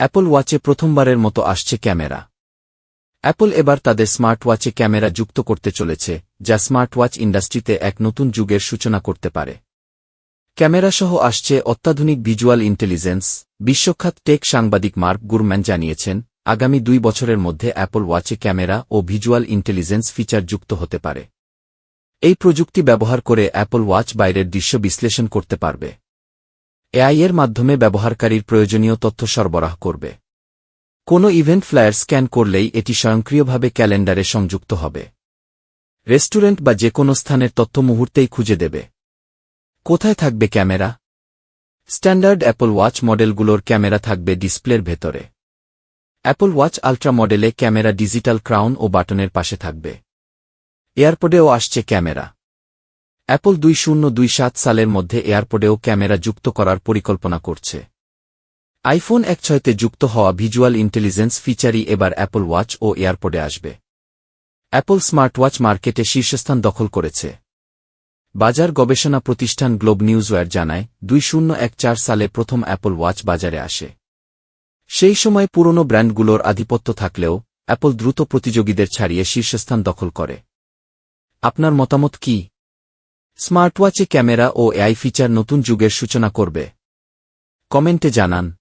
Apple ওয়াচে প্রথমবারের মতো আসছে ক্যামেরা। অ্যাপল এবার তাদের স্মার্ট ওয়াচে ক্যামেরা যুক্ত করতে চলেছে, যা স্মার্ট ওয়াচ ইন্ডাস্ট্রিতে এক নতুন যুগের সূচনা করতে পারে। ক্যামেরাসহ আসছে অত্যাধুনিক ভিজুয়াল ইন্টেলিজেন্স বিশ্বখ্যাত টেক সাংবাদিক মার্ক গুরম্যান জানিয়েছেন, আগামী দুই বছরের মধ্যে অ্যাপল ওয়াচে ক্যামেরা ও ভিজুয়াল ইন্টেলিজেন্স ফিচার যুক্ত হতে পারে। এই প্রযুক্তি ব্যবহার করে অ্যাপল ওয়াচ বাইরের দৃশ্য বিশ্লেষণ করতে পারবে। এআই এর মাধ্যমে ব্যবহারকারীর প্রয়োজনীয় তথ্য সরবরাহ করবে। কোনো ইভেন্ট ফ্লায়ার স্ক্যান করলেই এটি স্বয়ংক্রিয়ভাবে ক্যালেন্ডারে সংযুক্ত হবে। রেস্টুরেন্ট বা যে কোনো স্থানের তথ্য মুহূর্তেই খুঁজে দেবে। কোথায় থাকবে ক্যামেরা? স্ট্যান্ডার্ড অ্যাপল ওয়াচ মডেলগুলোর ক্যামেরা থাকবে ডিসপ্লের ভেতরে। অ্যাপল ওয়াচ আল্ট্রা মডেলে ক্যামেরা ডিজিটাল ক্রাউন ও বাটনের পাশে থাকবে। এয়ারপোর্টেও আসছে ক্যামেরা। অ্যাপল দুই শূন্য দুই সাত সালের মধ্যে এয়ারপোর্টেও ক্যামেরা যুক্ত করার পরিকল্পনা করছে। আইফোন এক ছয়তে যুক্ত হওয়া ভিজুয়াল ইন্টেলিজেন্স ফিচারই এবার অ্যাপল ওয়াচ ও এয়ারপোর্টে আসবে। অ্যাপল স্মার্ট ওয়াচ মার্কেটে শীর্ষস্থান দখল করেছে। বাজার গবেষণা প্রতিষ্ঠান গ্লোব নিউজওয়্যার জানায়, দুই শূন্য এক চার সালে প্রথম অ্যাপল ওয়াচ বাজারে আসে। সেই সময় পুরনো ব্র্যান্ডগুলোর আধিপত্য থাকলেও, অ্যাপল দ্রুত প্রতিযোগীদের ছাড়িয়ে শীর্ষস্থান দখল করে। আপনার মতামত কি? স্মার্টওয়াচে ক্যামেরা ও এআই ফিচার নতুন যুগের সূচনা করবে। কমেন্টে জানান।